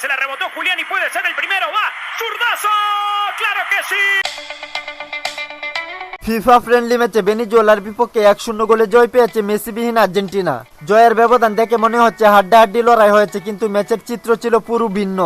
se la rebotó Julián y puede ser el primero. ¡Va! ¡Zurdazo! ¡Claro que sí! FIFA friendly ম্যাচে বেনিজুয়েলার বিপক্ষে এক শূন্য গোলে জয় পেয়েছে মেসিবিহীন আর্জেন্টিনা জয়ের ব্যবধান দেখে মনে হচ্ছে হাড্ডাহাড্ডি লড়াই হয়েছে, কিন্তু ম্যাচের চিত্র ছিল পুরো ভিন্ন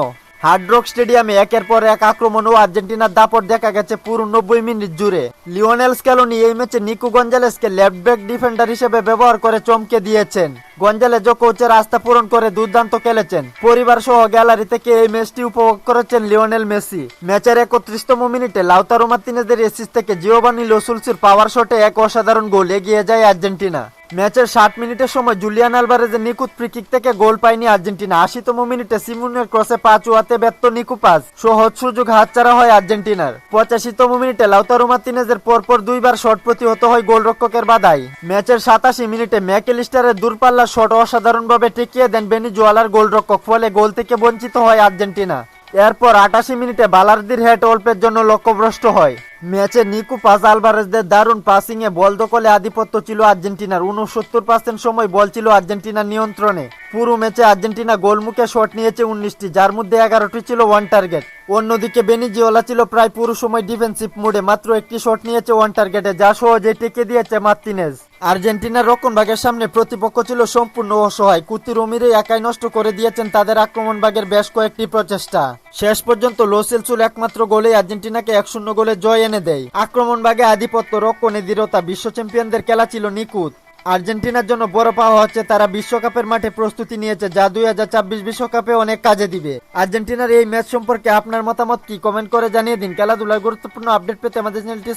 হার্ডরক স্টেডিয়ামে একের পর এক আক্রমণ ও আর্জেন্টিনার দাপট দেখা গেছে পুরো নব্বই মিনিট জুড়ে। লিওনেল স্ক্যালোনি এই ম্যাচে নিকো গঞ্জালেসকে লেফট ব্যাক ডিফেন্ডার হিসেবে ব্যবহার করে চমকে দিয়েছেন। গঞ্জালেজ কোচের আস্থা পূরণ করে দুর্দান্ত খেলেছেন। পরিবার সহ গ্যালারি থেকে এই ম্যাচটি উপভোগ করেছেন লিওনেল মেসি। ম্যাচের একত্রিশতম মিনিটে লাউতারো মার্তিনেজের এসিস থেকে জিওবানি লোসুলসির পাওয়ার শটে এক অসাধারণ গোল এগিয়ে যায় আর্জেন্টিনা। ম্যাচের ষাট মিনিটের সময় জুলিয়ান আলভারেজের নিকুত ফ্রি কিক থেকে গোল পায়নি আর্জেন্টিনা। আশিতম মিনিটে সিমুনের ক্রসে পা চুয়াতে ব্যর্থ নিকু পাস। সহজ সুযোগ হাতছাড়া হয় আর্জেন্টিনার। পঁচাশিতম মিনিটে লাউতারো মার্তিনেজের পরপর দুইবার শট প্রতিহত হয় গোলরক্ষকের বাধাই ম্যাচের সাতাশি মিনিটে ম্যাকেলিস্টারের দূরপাল্লার শট অসাধারণভাবে টিকিয়ে দেন বেনি বেনিজুয়ালার গোলরক্ষক, ফলে গোল থেকে বঞ্চিত হয় আর্জেন্টিনা। এরপর আটাশি মিনিটে বালারদির হেড অল্পের জন্য লক্ষ্যভ্রষ্ট হয়। ম্যাচে নিকু পাস আলভারেজদের দারুণ পাসিং এ বল দখলে আধিপত্য ছিল আর্জেন্টিনার। উনসত্তর পার্সেন্ট সময় বল ছিল আর্জেন্টিনার নিয়ন্ত্রণে। পুরো ম্যাচে আর্জেন্টিনা গোলমুখে শট নিয়েছে উনিশটি, যার মধ্যে এগারোটি ছিল ওয়ান টার্গেট অন্যদিকে বেনিজিওলা ছিল প্রায় পুরো সময় ডিফেন্সিভ মোডে মাত্র একটি শট নিয়েছে ওয়ান টার্গেটে যা সহজে টেকে দিয়েছে মার্তিনেজ। আর্জেন্টিনার রক্ষণভাগের সামনে প্রতিপক্ষ ছিল সম্পূর্ণ অসহায়। কুতি রমিরে একাই নষ্ট করে দিয়েছেন তাদের আক্রমণ ভাগের বেশ কয়েকটি প্রচেষ্টা। শেষ পর্যন্ত লোসেলসুল একমাত্র গোলে আর্জেন্টিনাকে এক শূন্য গোলে জয় এনে দেয়। আক্রমণ ভাগে আধিপত্য রক্ষণে দৃঢ়তা বিশ্ব চ্যাম্পিয়নদের খেলা ছিল নিকুত আর্জেন্টিনার জন্য বড় পাওয়া হচ্ছে তারা বিশ্বকাপের মাঠে প্রস্তুতি নিয়েছে, যা দুই হাজার ছাব্বিশ বিশ্বকাপে অনেক কাজে দিবে। আর্জেন্টিনার এই ম্যাচ সম্পর্কে আপনার মতামত কি? কমেন্ট করে জানিয়ে দিন। খেলাধুলার গুরুত্বপূর্ণ আপডেট পেতে আমাদের চ্যানেলটি